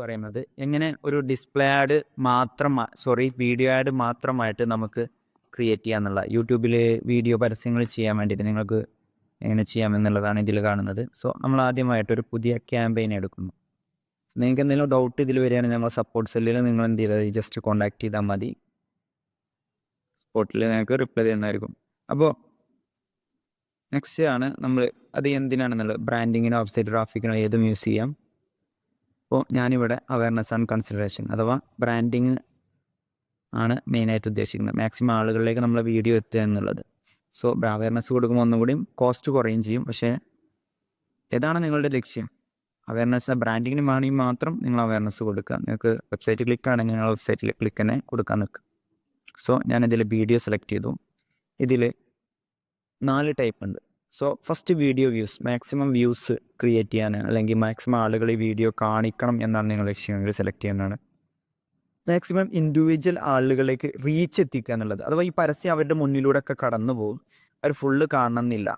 പറയുന്നത് എങ്ങനെ ഒരു ഡിസ്പ്ലേ ആഡ് മാത്രം സോറി വീഡിയോ ആഡ് മാത്രമായിട്ട് നമുക്ക് ക്രിയേറ്റ് ചെയ്യാന്നുള്ള യൂട്യൂബിൽ വീഡിയോ പരസ്യങ്ങൾ ചെയ്യാൻ വേണ്ടിയിട്ട് നിങ്ങൾക്ക് എങ്ങനെ ചെയ്യാമെന്നുള്ളതാണ് ഇതിൽ കാണുന്നത്. സോ നമ്മൾ ആദ്യമായിട്ട് ഒരു പുതിയ ക്യാമ്പയിൻ എടുക്കുന്നു. നിങ്ങൾക്ക് എന്തെങ്കിലും ഡൗട്ട് ഇതിൽ വരികയാണെങ്കിൽ നമ്മൾ സപ്പോർട്ട് സെല്ലിൽ നിങ്ങൾ എന്ത് ചെയ്താൽ ജസ്റ്റ് കോൺടാക്ട് ചെയ്താൽ മതി. സ്പോട്ടിൽ നിങ്ങൾക്ക് റിപ്ലൈ ചെയ്യുന്നതായിരിക്കും അപ്പോൾ നെക്സ്റ്റ് ആണ് നമ്മൾ അത് എന്തിനാണെന്നുള്ളത്? ബ്രാൻഡിങ്ങിനോ വെബ്സൈറ്റ് ട്രാഫിക്കിനോ ഏതും യൂസ് ചെയ്യാം. അപ്പോൾ ഞാനിവിടെ അവയർനെസ് ആൻഡ് കൺസിഡറേഷൻ അഥവാ ബ്രാൻഡിങ് ആണ് മെയിനായിട്ട് ഉദ്ദേശിക്കുന്നത്. മാക്സിമം ആളുകളിലേക്ക് നമ്മൾ വീഡിയോ എത്തുക എന്നുള്ളത്. സോ അവയർനെസ് കൊടുക്കുമ്പോൾ ഒന്നുകൂടിയും കോസ്റ്റ് കുറയും ചെയ്യും. പക്ഷേ ഏതാണ് നിങ്ങളുടെ ലക്ഷ്യം? അവയർനെസ് ബ്രാൻഡിങ്ങിന് വേണമെങ്കിൽ മാത്രം നിങ്ങൾ അവയർനെസ് കൊടുക്കുക. നിങ്ങൾക്ക് വെബ്സൈറ്റ് ക്ലിക്ക് ആണെങ്കിൽ നിങ്ങൾ വെബ്സൈറ്റിൽ ക്ലിക്ക് തന്നെ കൊടുക്കാൻ നിൽക്കുക. സോ ഞാനിതിൽ വീഡിയോ സെലക്ട് ചെയ്തു. ഇതിൽ നാല് ടൈപ്പ് ഉണ്ട്. So first video views maximum views create ചെയ്യാൻ അല്ലെങ്കിൽ മാക്സിമം ആളുകൾ ഈ വീഡിയോ കാണിക്കണം എന്നാണ് നിങ്ങൾ ലക്ഷ്യമെങ്കിൽ സെലക്ട് ചെയ്യുന്നതാണ്? മാക്സിമം ഇൻഡിവിജ്വൽ ആളുകളിലേക്ക് റീച്ച് എത്തിക്കുക എന്നുള്ളത്. അഥവാ ഈ പരസ്യം അവരുടെ മുന്നിലൂടെ ഒക്കെ കടന്നു പോകും. അവർ ഫുള്ള് കാണണമെന്നില്ല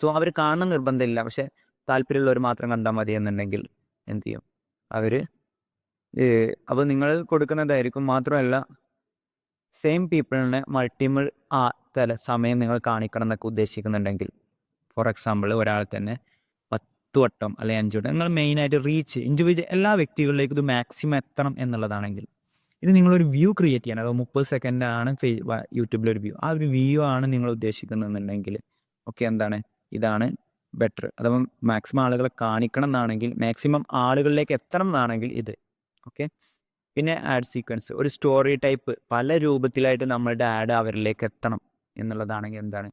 സോ അവർ കാണുന്ന നിർബന്ധമില്ല. പക്ഷെ താല്പര്യമുള്ളവർ മാത്രം കണ്ടാൽ മതി എന്നുണ്ടെങ്കിൽ എന്ത് ചെയ്യും? അവർ അപ്പോൾ നിങ്ങൾ കൊടുക്കുന്നതായിരിക്കും. മാത്രമല്ല സെയിം പീപ്പിളിന് മൾട്ടിപ്പിൾ ആ തല സമയം നിങ്ങൾ കാണിക്കണം എന്നൊക്കെ ഉദ്ദേശിക്കുന്നുണ്ടെങ്കിൽ. ഫോർ എക്സാമ്പിൾ ഒരാൾ തന്നെ പത്ത് വട്ടം അല്ലെങ്കിൽ അഞ്ച് വട്ടം നിങ്ങൾ മെയിനായിട്ട് റീച്ച് ഇൻഡിവിജ്വൽ എല്ലാ വ്യക്തികളിലേക്കും ഇത് മാക്സിമം എത്തണം എന്നുള്ളതാണെങ്കിൽ. ഇത് നിങ്ങളൊരു വ്യൂ ക്രിയേറ്റ് ചെയ്യണം. അതോ മുപ്പത് സെക്കൻഡ് ആണ് യൂട്യൂബിലൊരു വ്യൂ ആ ഒരു വ്യൂ ആണ് നിങ്ങൾ ഉദ്ദേശിക്കുന്നതെന്നുണ്ടെങ്കിൽ ഓക്കെ എന്താണ്? ഇതാണ് ബെറ്റർ അഥവാ മാക്സിമം ആളുകളെ കാണിക്കണം എന്നാണെങ്കിൽ മാക്സിമം ആളുകളിലേക്ക് എത്തണം എന്നാണെങ്കിൽ ഇത് ഓക്കെ പിന്നെ ആഡ് സീക്വൻസ് ഒരു സ്റ്റോറി ടൈപ്പ് പല രൂപത്തിലായിട്ട് നമ്മളുടെ ആഡ് അവരിലേക്ക് എത്തണം എന്നുള്ളതാണെങ്കിൽ എന്താണ്?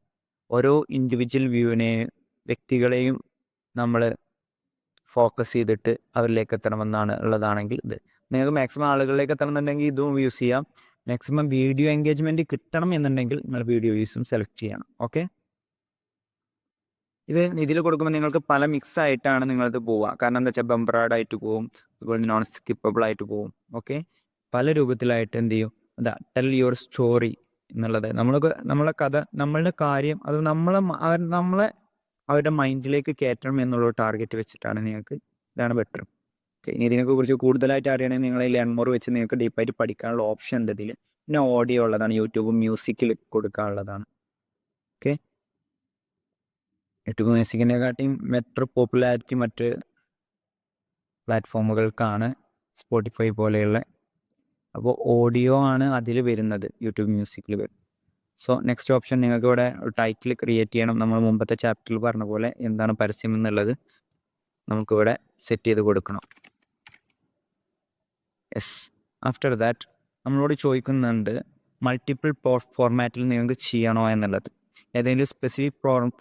ഓരോ ഇൻഡിവിജ്വൽ വ്യൂവിനെയും വ്യക്തികളെയും നമ്മൾ ഫോക്കസ് ചെയ്തിട്ട് അവരിലേക്ക് എത്തണമെന്നാണ് ഉള്ളതാണെങ്കിൽ ഇത്. നിങ്ങൾക്ക് മാക്സിമം ആളുകളിലേക്ക് എത്തണം എന്നുണ്ടെങ്കിൽ ഇതും യൂസ് ചെയ്യാം. മാക്സിമം വീഡിയോ എൻഗേജ്മെന്റ് കിട്ടണം എന്നുണ്ടെങ്കിൽ നിങ്ങൾ വീഡിയോ യൂസും സെലക്ട് ചെയ്യണം. ഓക്കെ ഇത് ഇതിൽ കൊടുക്കുമ്പോൾ നിങ്ങൾക്ക് പല മിക്സ് ആയിട്ടാണ് നിങ്ങളിത് പോവുക. കാരണം എന്താ വെച്ചാൽ ബംബ്രാഡ് ആയിട്ട് പോവും. അതുപോലെ നോൺ സ്കിപ്പബിൾ ആയിട്ട് പോവും. ഓക്കെ പല രൂപത്തിലായിട്ട് എന്ത് ചെയ്യും? അതാ ടെൽ യുവർ സ്റ്റോറി എന്നുള്ളത്. നമ്മൾക്ക് നമ്മളെ കഥ നമ്മളുടെ കാര്യം അത് നമ്മളെ നമ്മളെ അവരുടെ മൈൻഡിലേക്ക് കയറ്റണം എന്നുള്ള ടാർഗറ്റ് വെച്ചിട്ടാണ് നിങ്ങൾക്ക് ഇതാണ് ബെറ്റർ ഓക്കെ ഇനി ഇതിനെ കുറിച്ച് കൂടുതലായിട്ട് അറിയണമെങ്കിൽ നിങ്ങൾ ഈ ലെൺമോർ വെച്ച് നിങ്ങൾക്ക് ഡീപ്പായിട്ട് പഠിക്കാനുള്ള ഓപ്ഷൻ ഉണ്ട് ഇതിൽ പിന്നെ ഓഡിയോ ഉള്ളതാണ് യൂട്യൂബ് മ്യൂസിക്കിൽ കൊടുക്കാനുള്ളതാണ്. ഓക്കെ യൂട്യൂബ് മ്യൂസിക്കിനെക്കാട്ടിയും ബെറ്റർ പോപ്പുലാരിറ്റി മറ്റ് പ്ലാറ്റ്ഫോമുകൾക്കാണ് സ്പോട്ടിഫൈ പോലെയുള്ള. അപ്പോൾ ഓഡിയോ ആണ് അതിൽ വരുന്നത് യൂട്യൂബ് മ്യൂസിക്കിൽ. വരും സോ നെക്സ്റ്റ് ഓപ്ഷൻ നിങ്ങൾക്ക് ഇവിടെ ടൈറ്റിൽ ക്രിയേറ്റ് ചെയ്യണം. നമ്മൾ മുമ്പത്തെ ചാപ്റ്ററിൽ പറഞ്ഞ പോലെ എന്താണ് പരസ്യം എന്നുള്ളത് നമുക്കിവിടെ സെറ്റ് ചെയ്ത് കൊടുക്കണം. യെസ് ആഫ്റ്റർ ദാറ്റ് നമ്മളോട് ചോദിക്കുന്നുണ്ട് മൾട്ടിപ്പിൾ ഫോർമാറ്റിൽ നിങ്ങൾക്ക് ചെയ്യണോ എന്നുള്ളത്. ഏതെങ്കിലും സ്പെസിഫിക്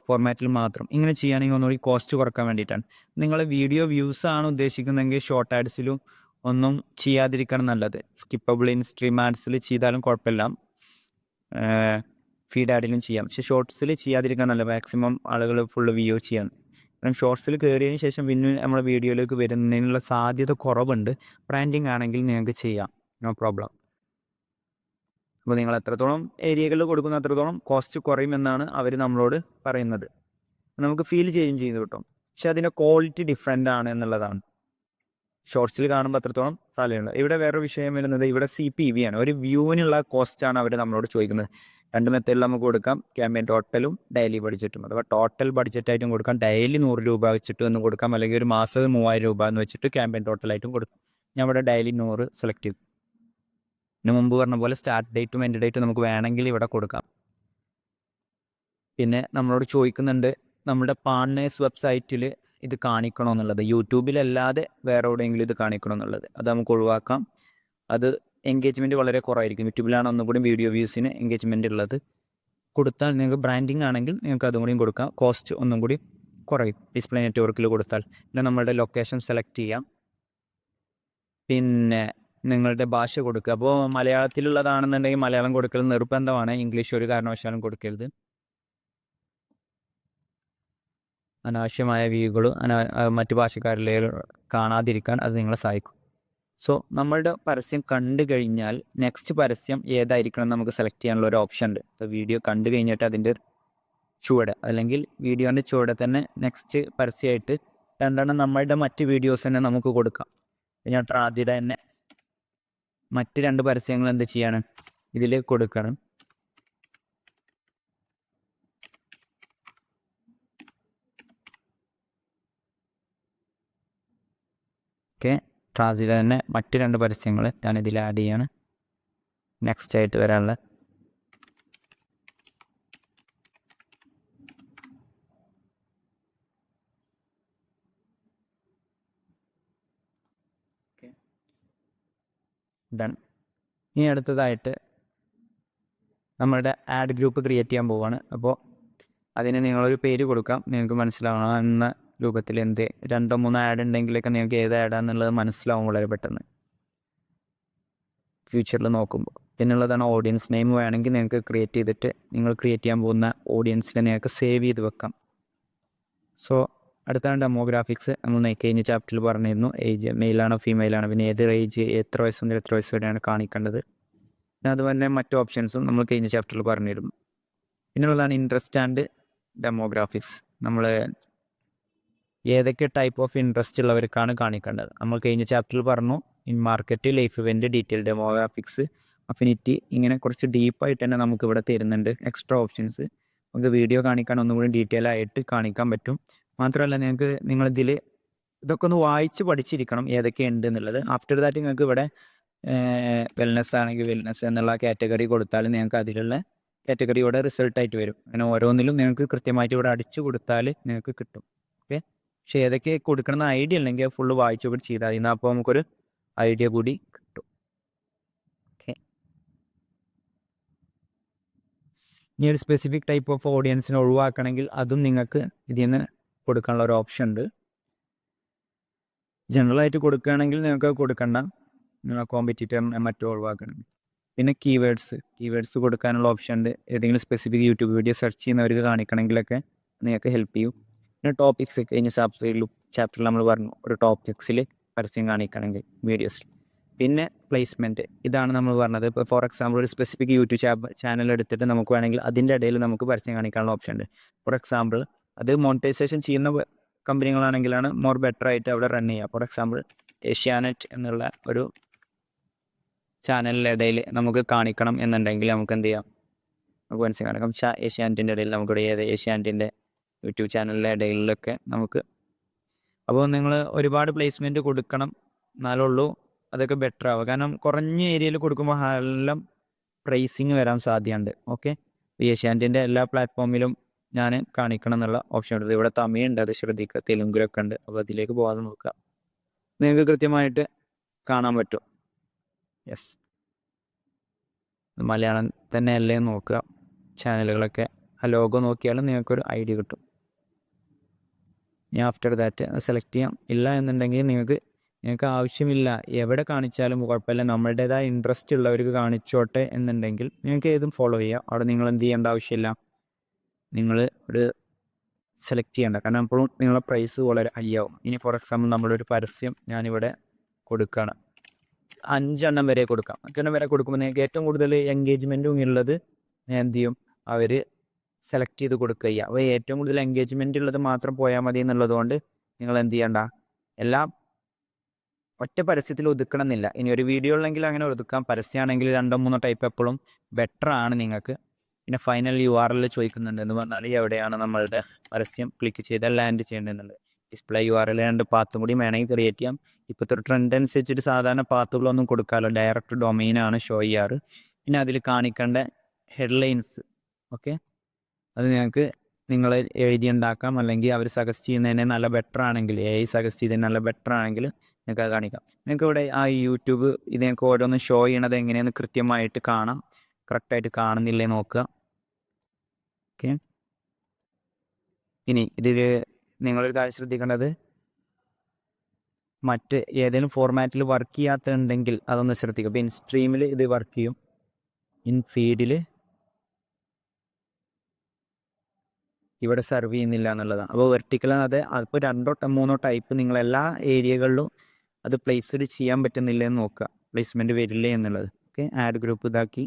ഫോർമാറ്റിൽ മാത്രം. ഇങ്ങനെ ചെയ്യുകയാണെങ്കിൽ ഒന്നുകൂടി കോസ്റ്റ് കുറയ്ക്കാൻ വേണ്ടിയിട്ടാണ്. നിങ്ങൾ വീഡിയോ വ്യൂസ് ആണ് ഉദ്ദേശിക്കുന്നതെങ്കിൽ ഷോർട്ട് ആഡ്സിലും ഒന്നും ചെയ്യാതിരിക്കണം നല്ലത്. സ്കിപ്പബിൾ ഇൻ സ്ട്രീം ആഡ്സിൽ ചെയ്താലും കുഴപ്പമില്ല. ഫീഡ് ആഡിലും ചെയ്യാം. പക്ഷെ ഷോർട്സിൽ ചെയ്യാതിരിക്കാൻ നല്ല മാക്സിമം ആളുകൾ ഫുള്ള് വ്യൂ ചെയ്യാൻ. കാരണം ഷോർട്സിൽ കയറിയതിന് ശേഷം പിന്നെ നമ്മുടെ വീഡിയോയിലേക്ക് വരുന്നതിനുള്ള സാധ്യത കുറവുണ്ട്. ബ്രാൻഡിങ് ആണെങ്കിൽ നിങ്ങൾക്ക് ചെയ്യാം. നോ പ്രോബ്ലം അപ്പോൾ നിങ്ങൾ എത്രത്തോളം ഏരിയകളിൽ കൊടുക്കുന്ന അത്രത്തോളം കോസ്റ്റ് കുറയുമെന്നാണ് അവർ നമ്മളോട് പറയുന്നത്. നമുക്ക് ഫീൽ ചെയ്യുകയും ചെയ്തു കിട്ടും. പക്ഷെ അതിന്റെ ക്വാളിറ്റി ഡിഫറെന്റ് ആണ് എന്നുള്ളതാണ്. ഷോർട്സിൽ കാണുമ്പോൾ അത്രത്തോളം സാധ്യതയുണ്ട് ഇവിടെ വേറെ വിഷയം വരുന്നത് ഇവിടെ സി പി വി ആണ്. ഒരു വ്യൂവിനുള്ള കോസ്റ്റാണ് അവർ നമ്മളോട് ചോദിക്കുന്നത്. രണ്ട് മെത്തേഡിൽ നമുക്ക് കൊടുക്കാം. ക്യാമ്പയിൻ ടോട്ടലും ഡെയിലി ബഡ്ജറ്റും അഥവാ ടോട്ടൽ ബഡ്ജറ്റായിട്ടും കൊടുക്കാം. ഡെയിലി നൂറ് രൂപ വെച്ചിട്ട് എന്ന് കൊടുക്കാം. അല്ലെങ്കിൽ ഒരു മാസം മൂവായിരം രൂപ എന്ന് വെച്ചിട്ട് ക്യാമ്പയിൻ ടോട്ടലായിട്ടും കൊടുക്കാം. ഞാൻ ഇവിടെ ഡെയിലി നൂറ് സെലക്ട് ചെയ്തു. ഇതിന് മുമ്പ് പറഞ്ഞ പോലെ സ്റ്റാർട്ട് ഡേറ്റും എൻഡ് ഡേറ്റും നമുക്ക് വേണമെങ്കിൽ ഇവിടെ കൊടുക്കാം. പിന്നെ നമ്മളോട് ചോദിക്കുന്നുണ്ട് നമ്മുടെ പാർട്ട്നേഴ്സ് വെബ്സൈറ്റിൽ ഇത് കാണിക്കണോ എന്നുള്ളത് യൂട്യൂബിലല്ലാതെ വേറെ എവിടെയെങ്കിലും ഇത് കാണിക്കണോ എന്നുള്ളത് അത് നമുക്ക് ഒഴിവാക്കാം. അത് എൻഗേജ്മെന്റ് വളരെ കുറവായിരിക്കും. യൂട്യൂബിലാണ് ഒന്നും കൂടി വീഡിയോ വ്യൂസിന് എൻഗേജ്മെന്റ് ഉള്ളത്. കൊടുത്താൽ നിങ്ങൾക്ക് ബ്രാൻഡിങ് ആണെങ്കിൽ നിങ്ങൾക്ക് അതും കൂടിയും കൊടുക്കാം. കോസ്റ്റ് ഒന്നും കൂടി കുറയും. ഡിസ്പ്ലേ നെറ്റ്വർക്കിൽ കൊടുത്താൽ. പിന്നെ നമ്മളുടെ ലൊക്കേഷൻ സെലക്ട് ചെയ്യാം. പിന്നെ നിങ്ങളുടെ ഭാഷ കൊടുക്കുക. അപ്പോൾ മലയാളത്തിലുള്ളതാണെന്നുണ്ടെങ്കിൽ മലയാളം കൊടുക്കൽ നിർബന്ധമാണ്. ഇംഗ്ലീഷ് ഒരു കാരണവശാലും കൊടുക്കരുത്. അനാവശ്യമായ വ്യൂകളും അനാ മറ്റു ഭാഷക്കാരിലെ കാണാതിരിക്കാൻ അത് നിങ്ങളെ സഹായിക്കും. സോ നമ്മളുടെ പരസ്യം കണ്ടു കഴിഞ്ഞാൽ നെക്സ്റ്റ് പരസ്യം ഏതായിരിക്കണം നമുക്ക് സെലക്ട് ചെയ്യാനുള്ള ഒരു ഓപ്ഷൻ ഉണ്ട്. അപ്പോൾ വീഡിയോ കണ്ടു കഴിഞ്ഞിട്ട് അതിന്റെ ചുവടെ അല്ലെങ്കിൽ വീഡിയോന്റെ ചുവടെ തന്നെ നെക്സ്റ്റ് പരസ്യമായിട്ട് രണ്ടെണ്ണം നമ്മളുടെ മറ്റ് വീഡിയോസ് തന്നെ നമുക്ക് കൊടുക്കാം. ഞാൻ ട്രാതിയുടെ തന്നെ മറ്റ് രണ്ട് പരസ്യങ്ങൾ എന്ത് ചെയ്യാണ്? ഇതിൽ കൊടുക്കണം. ഓക്കെ. ട്രാസിലെ തന്നെ മറ്റ് രണ്ട് പരസ്യങ്ങൾ ഞാൻ ഇതിൽ ആഡ് ചെയ്യാണ്. നെക്സ്റ്റ് ആയിട്ട് വരാനുള്ള ഡൺ ഇനി അടുത്തതായിട്ട് നമ്മളുടെ ആഡ് ഗ്രൂപ്പ് ക്രിയേറ്റ് ചെയ്യാൻ പോവുകയാണ് അപ്പോൾ അതിന് നിങ്ങളൊരു പേര് കൊടുക്കാം. നിങ്ങൾക്ക് മനസ്സിലാവണം എന്ന രൂപത്തിൽ എന്ത് രണ്ടോ മൂന്നോ ആഡ് ഉണ്ടെങ്കിലൊക്കെ നിങ്ങൾക്ക് ഏത് ആഡാന്നുള്ളത് മനസ്സിലാവും വളരെ പെട്ടെന്ന്. ഫ്യൂച്ചറിൽ നോക്കുമ്പോൾ പിന്നുള്ളതാണ് ഓഡിയൻസ് നെയിം വേണമെങ്കിൽ നിങ്ങൾക്ക് ക്രിയേറ്റ് ചെയ്തിട്ട് നിങ്ങൾ ക്രിയേറ്റ് ചെയ്യാൻ പോകുന്ന ഓഡിയൻസിനെ നിങ്ങൾക്ക് സേവ് ചെയ്ത് വെക്കാം. സോ അടുത്താണ് ഡെമോഗ്രാഫിക്സ് നമ്മൾ കഴിഞ്ഞ ചാപ്റ്ററിൽ പറഞ്ഞിരുന്നു. ഏജ് മെയിലാണോ ഫീമെയിലാണോ പിന്നെ ഏത് ഏജ് എത്ര വയസ്സ് മുതൽ എത്ര വയസ്സ് വരെയാണ് കാണിക്കേണ്ടത്? പിന്നെ അതുപോലെ മറ്റു ഓപ്ഷൻസും നമ്മൾ കഴിഞ്ഞ ചാപ്റ്ററിൽ പറഞ്ഞിരുന്നു. പിന്നുള്ളതാണ് ഇൻട്രസ്റ്റ് ആൻഡ് ഡെമോഗ്രാഫിക്സ് നമ്മൾ ഏതൊക്കെ ടൈപ്പ് ഓഫ് ഇൻട്രസ്റ്റ് ഉള്ളവർക്കാണ് കാണിക്കേണ്ടത്? നമ്മൾ കഴിഞ്ഞ ചാപ്റ്ററിൽ പറഞ്ഞു in market life event detail demographics affinity ഇങ്ങനെ കുറച്ച് ഡീപ്പായിട്ട് തന്നെ നമുക്ക് ഇവിടെ തരുന്നുണ്ട്. എക്സ്ട്രാ ഓപ്ഷൻസ് നമുക്ക് വീഡിയോ കാണിക്കാൻ ഒന്നുകൂടി ഡീറ്റെയിൽ ആയിട്ട് കാണിക്കാൻ പറ്റും. മാത്രമല്ല നിങ്ങൾക്ക് നിങ്ങൾ ഇതിൽ ഇതൊക്കെ ഒന്ന് വായിച്ച് പഠിച്ചിരിക്കണം ഏതൊക്കെയുണ്ട് എന്നുള്ളത് ആഫ്റ്റർ ദാറ്റ് നിങ്ങൾക്ക് ഇവിടെ വെൽനസ് ആണെങ്കിൽ വെൽനസ് എന്നുള്ള കാറ്റഗറി കൊടുത്താൽ നിങ്ങൾക്ക് അതിലുള്ള കാറ്റഗറിയുടെ റിസൾട്ടായിട്ട് വരും. അങ്ങനെ ഓരോന്നിലും നിങ്ങൾക്ക് കൃത്യമായിട്ട് ഇവിടെ അടിച്ചു കൊടുത്താൽ നിങ്ങൾക്ക് കിട്ടും. ഓക്കെ പക്ഷേ ഏതൊക്കെ കൊടുക്കണമെന്ന് ഐഡിയ ഉണ്ടെങ്കിൽ ഫുള്ള് വായിച്ചു കൂടി ചെയ്താൽ മതി. അപ്പോൾ നമുക്കൊരു ഐഡിയ കൂടി കിട്ടും. ഓക്കെ ഇനി ഒരു സ്പെസിഫിക് ടൈപ്പ് ഓഫ് ഓഡിയൻസിനെ ഒഴിവാക്കണമെങ്കിൽ അതും നിങ്ങൾക്ക് ഇതിൽ നിന്ന് കൊടുക്കാനുള്ള ഒരു ഓപ്ഷൻ ഉണ്ട് ജനറലായിട്ട് കൊടുക്കുകയാണെങ്കിൽ നിങ്ങൾക്ക് കൊടുക്കണ്ട. നിങ്ങൾ കോമ്പറ്റീറ്ററിനെ മറ്റോ ഒഴിവാക്കണം പിന്നെ കീവേഡ്സ് കീവേഡ്സ് കൊടുക്കാനുള്ള ഓപ്ഷൻ ഉണ്ട് ഏതെങ്കിലും സ്പെസിഫിക് യൂട്യൂബ് വീഡിയോ സെർച്ച് ചെയ്യുന്നവർക്ക് കാണിക്കണമെങ്കിലൊക്കെ നിങ്ങൾക്ക് ഹെൽപ്പ് ചെയ്യും. പിന്നെ ടോപ്പിക്സ് കഴിഞ്ഞ ചാപ്റ്ററിലും ചാപ്റ്ററിൽ നമ്മൾ പറഞ്ഞു ഒരു ടോപ്പിക്സിൽ പരസ്യം കാണിക്കണമെങ്കിൽ വീഡിയോസിൽ പിന്നെ പ്ലേസ്മെന്റ് ഇതാണ് നമ്മൾ പറഞ്ഞത്. ഇപ്പോൾ ഫോർ എക്സാമ്പിൾ ഒരു സ്പെസിഫിക് യൂട്യൂബ് ചാനൽ എടുത്തിട്ട് നമുക്ക് വേണമെങ്കിൽ അതിന്റെ ഇടയിൽ നമുക്ക് പരസ്യം കാണിക്കാനുള്ള ഓപ്ഷൻ ഉണ്ട്. ഫോർ എക്സാമ്പിൾ അത് മോണിറ്റൈസേഷൻ ചെയ്യുന്ന കമ്പനികളാണെങ്കിലാണ് മോർ ബെറ്റർ ആയിട്ട് അവിടെ റൺ ചെയ്യുക. ഫോർ എക്സാമ്പിൾ ഏഷ്യാനെറ്റ് എന്നുള്ള ഒരു ചാനലിന്റെ ഇടയിൽ നമുക്ക് കാണിക്കണം എന്നുണ്ടെങ്കിൽ നമുക്ക് എന്ത് ചെയ്യാം? നമുക്ക് മനസ്സിലാക്കാം കാണിക്കാം ഷാ- ഏഷ്യാനെറ്റിന്റെ ഇടയിൽ നമുക്കിവിടെ ഏത് ഏഷ്യാനെറ്റിന്റെ യൂട്യൂബ് ചാനലിന്റെ ഇടയിലൊക്കെ നമുക്ക് അപ്പോൾ നിങ്ങൾ ഒരുപാട് പ്ലേസ്മെന്റ് കൊടുക്കണം എന്നാലുള്ളൂ അതൊക്കെ ബെറ്റർ ആവുക. കാരണം കുറഞ്ഞ ഏരിയയിൽ കൊടുക്കുമ്പോൾ എല്ലാം പ്രൈസിങ് വരാൻ സാധ്യതയുണ്ട്. ഓക്കെ ഏഷ്യാനെറ്റിന്റെ എല്ലാ പ്ലാറ്റ്ഫോമിലും ഞാൻ കാണിക്കണം എന്നുള്ള ഓപ്ഷൻ ഉണ്ട്. ഇവിടെ തമിഴുണ്ട് അത് ശ്രദ്ധിക്കുക തെലുങ്കിലൊക്കെ ഉണ്ട്. അപ്പോൾ അതിലേക്ക് പോകാതെ നോക്കുക. നിങ്ങൾക്ക് കൃത്യമായിട്ട് കാണാൻ പറ്റും. യെസ് മലയാളം തന്നെ അല്ലേ നോക്കുക. ചാനലുകളൊക്കെ. ആ ലോഗോ നോക്കിയാലും നിങ്ങൾക്കൊരു ഐഡിയ കിട്ടും. ഇനി ആഫ്റ്റർ ദാറ്റ് സെലക്ട് ചെയ്യാം. ഇല്ല എന്നുണ്ടെങ്കിൽ നിങ്ങൾക്ക് നിങ്ങൾക്ക് ആവശ്യമില്ല. എവിടെ കാണിച്ചാലും കുഴപ്പമില്ല. നമ്മളുടേതായ ഇൻട്രസ്റ്റ് ഉള്ളവർക്ക് കാണിച്ചോട്ടെ എന്നുണ്ടെങ്കിൽ നിങ്ങൾക്ക് ഏതും ഫോളോ ചെയ്യാം. അവിടെ നിങ്ങൾ എന്ത് ചെയ്യേണ്ട ആവശ്യമില്ല. നിങ്ങൾ ഒരു സെലക്ട് ചെയ്യേണ്ട. കാരണം അപ്പോഴും നിങ്ങളുടെ പ്രൈസ് വളരെ ഹൈ ആവും ഇനി ഫോർ എക്സാമ്പിൾ നമ്മളൊരു പരസ്യം ഞാനിവിടെ കൊടുക്കുകയാണ് അഞ്ചെണ്ണം വരെ കൊടുക്കാം. അഞ്ചെണ്ണം വരെ കൊടുക്കുമ്പോൾ നിങ്ങൾക്ക് ഏറ്റവും കൂടുതൽ എൻഗേജ്മെന്റും ഉള്ളത് എന്ത് ചെയ്യും? അവർ സെലക്ട് ചെയ്ത് കൊടുക്കുക ചെയ്യുക അപ്പോൾ ഏറ്റവും കൂടുതൽ എൻഗേജ്മെന്റ് ഉള്ളത് മാത്രം പോയാൽ മതി എന്നുള്ളതുകൊണ്ട് നിങ്ങൾ എന്ത് ചെയ്യണ്ട? എല്ലാം ഒറ്റ പരസ്യത്തിൽ ഒതുക്കണം എന്നില്ല ഇനി ഒരു വീഡിയോ ഉള്ളെങ്കിൽ അങ്ങനെ ഒതുക്കാം. പരസ്യമാണെങ്കിൽ രണ്ടോ മൂന്നോ ടൈപ്പ് എപ്പോഴും ബെറ്റർ ആണ് നിങ്ങൾക്ക് പിന്നെ ഫൈനൽ യു ആർ എൽ ചോദിക്കുന്നുണ്ട്. എന്ന് പറഞ്ഞാൽ എവിടെയാണ് നമ്മളുടെ പരസ്യം ക്ലിക്ക് ചെയ്താൽ ലാൻഡ് ചെയ്യേണ്ടതെന്നുള്ളത്. ഡിസ്പ്ലേ യു ആർ എൽ രണ്ട് പാത്തും കൂടി വേണമെങ്കിൽ ക്രിയേറ്റ് ചെയ്യാം. ഇപ്പോഴത്തെ ഒരു ട്രെൻഡ് അനുസരിച്ചിട്ട് സാധാരണ പാത്തുകളൊന്നും കൊടുക്കാമല്ലോ ഡയറക്റ്റ് ഡൊമൈനാണ് ഷോ ചെയ്യാറ്. പിന്നെ അതിൽ കാണിക്കേണ്ട ഹെഡ്ലൈൻസ് ഓക്കെ അത് ഞങ്ങൾക്ക് നിങ്ങൾ എഴുതി ഉണ്ടാക്കാം. അല്ലെങ്കിൽ അവർ സജസ്റ്റ് ചെയ്യുന്നതിനെ നല്ല ബെറ്റർ ആണെങ്കിൽ എ ഐ സജസ്റ്റ് ചെയ്തതിന് നല്ല ബെറ്റർ ആണെങ്കിൽ നിങ്ങൾക്ക് അത് കാണിക്കാം. നിങ്ങൾക്ക് ഇവിടെ ആ യൂട്യൂബ് ഇത് നിങ്ങൾക്ക് ഓരോന്ന് ഷോ ചെയ്യണത് എങ്ങനെയെന്ന് കൃത്യമായിട്ട് കാണാം. കറക്റ്റായിട്ട് കാണുന്നില്ലേ നോക്കുക. ഓക്കെ. ഇനി ഇതിൽ നിങ്ങളൊരു കാര്യം ശ്രദ്ധിക്കേണ്ടത്. മറ്റ് ഏതെങ്കിലും ഫോർമാറ്റിൽ വർക്ക് ചെയ്യാത്തുണ്ടെങ്കിൽ അതൊന്ന് ശ്രദ്ധിക്കുക. അപ്പോൾ ഇൻസ്ട്രീമിൽ ഇത് വർക്ക് ചെയ്യും. ഇൻ ഫീഡിൽ ഇവിടെ സെർവ് ചെയ്യുന്നില്ല എന്നുള്ളതാണ്. അപ്പോൾ വെർട്ടിക്കൽ അത്. അതിപ്പോൾ രണ്ടോ മൂന്നോ ടൈപ്പ് നിങ്ങൾ എല്ലാ ഏരിയകളിലും അത് പ്ലേസ്ഡ് ചെയ്യാൻ പറ്റുന്നില്ല എന്ന് നോക്കുക. പ്ലേസ്മെന്റ് വരില്ലേ എന്നുള്ളത്. ഓക്കെ. ആഡ് ഗ്രൂപ്പ് ഇതാക്കി.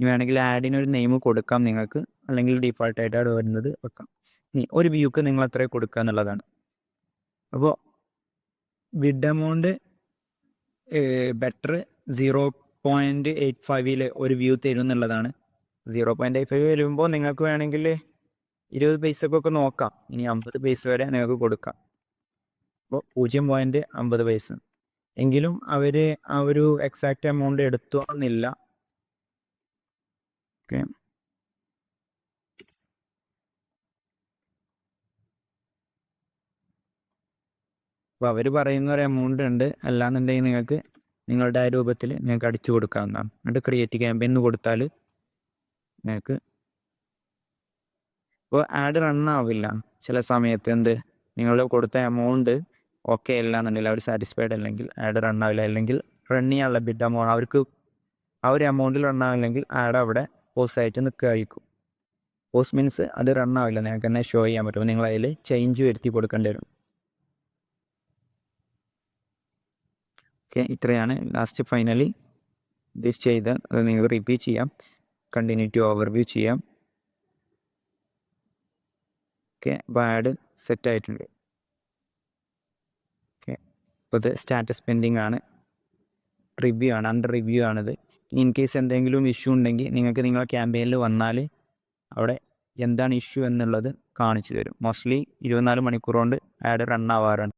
ഇനി വേണമെങ്കിൽ ആഡിനൊരു നെയിം കൊടുക്കാം നിങ്ങൾക്ക്. അല്ലെങ്കിൽ ഡീഫോൾട്ടായിട്ട് അവിടെ വരുന്നത് വെക്കാം. ഇനി ഒരു വ്യൂക്ക് നിങ്ങൾ എത്ര കൊടുക്കുക എന്നുള്ളതാണ്. അപ്പോൾ bid amount better zero point eight ഫൈവിൽ ഒരു വ്യൂ തരും എന്നുള്ളതാണ്. സീറോ പോയിന്റ് എയ്റ്റ് ഫൈവ് വരുമ്പോൾ നിങ്ങൾക്ക് വേണമെങ്കിൽ ഇരുപത് പൈസക്കൊക്കെ നോക്കാം. ഇനി അമ്പത് പൈസ വരെ നിങ്ങൾക്ക് കൊടുക്കാം. അപ്പോൾ പൂജ്യം പോയിന്റ് അമ്പത് പൈസ. എങ്കിലും അവർ ആ ഒരു എക്സാക്റ്റ് എമൗണ്ട് എടുത്തു എന്നില്ല. ഓക്കെ അപ്പോൾ അവർ പറയുന്ന ഒരു എമൗണ്ട് ഉണ്ട്. അല്ലാന്നുണ്ടെങ്കിൽ നിങ്ങൾക്ക് നിങ്ങളുടെ ആ രൂപത്തിൽ നിങ്ങൾക്ക് അടിച്ചു കൊടുക്കാവുന്നതാണ്. എന്നിട്ട് ക്രിയേറ്റ് ക്യാമ്പയിൻ എന്ന് കൊടുത്താൽ നിങ്ങൾക്ക് ഇപ്പോൾ ആഡ് റൺ ആവില്ല. ചില സമയത്ത് എന്ത്? നിങ്ങൾ കൊടുത്ത എമൗണ്ട് ഓക്കെ അല്ല എന്നുണ്ടെങ്കിൽ അവർ സാറ്റിസ്ഫൈഡ് അല്ലെങ്കിൽ ആഡ് റൺ ആവില്ല. അല്ലെങ്കിൽ റൺ ചെയ്യാനുള്ള ബിഡ് എമൗണ്ട് അവർക്ക് ആ ഒരു എമൗണ്ടിൽ റൺ ആവില്ലെങ്കിൽ ആഡ് അവിടെ പോസ് ആയിട്ട് നിൽക്കുകയായിരിക്കും പോസ് മീൻസ് അത് റൺ ആവില്ല. നിങ്ങൾക്ക് തന്നെ ഷോ ചെയ്യാൻ പറ്റും. നിങ്ങൾ അതിൽ ചേഞ്ച് വരുത്തി കൊടുക്കേണ്ടി വരും. ഓക്കെ ഇത്രയാണ് ലാസ്റ്റ് ഫൈനലി ഇത് ചെയ്ത് അത് നിങ്ങൾക്ക് റിപ്പീറ്റ് ചെയ്യാം. കണ്ടിന്യൂറ്റി ഓവർവ്യൂ ചെയ്യാം. ഓക്കെ ആഡ് സെറ്റ് ആയിട്ടുണ്ട്. ഓക്കെ അപ്പോൾ ഇത് സ്റ്റാറ്റസ് പെൻഡിങ് ആണ്. റിവ്യൂ ആണ് അണ്ടർ റിവ്യൂ ആണിത്. ഇൻ കേസ് എന്തെങ്കിലും ഇഷ്യൂ ഉണ്ടെങ്കിൽ നിങ്ങൾക്ക് നിങ്ങളുടെ ക്യാമ്പയിനിൽ വന്നാൽ അവിടെ എന്താണ് ഇഷ്യൂ എന്നുള്ളത് കാണിച്ചു തരും. മോസ്റ്റ്ലി ഇരുപത്തിനാല് മണിക്കൂർ കൊണ്ട് ആഡ് റൺ ആവാറുണ്ട്.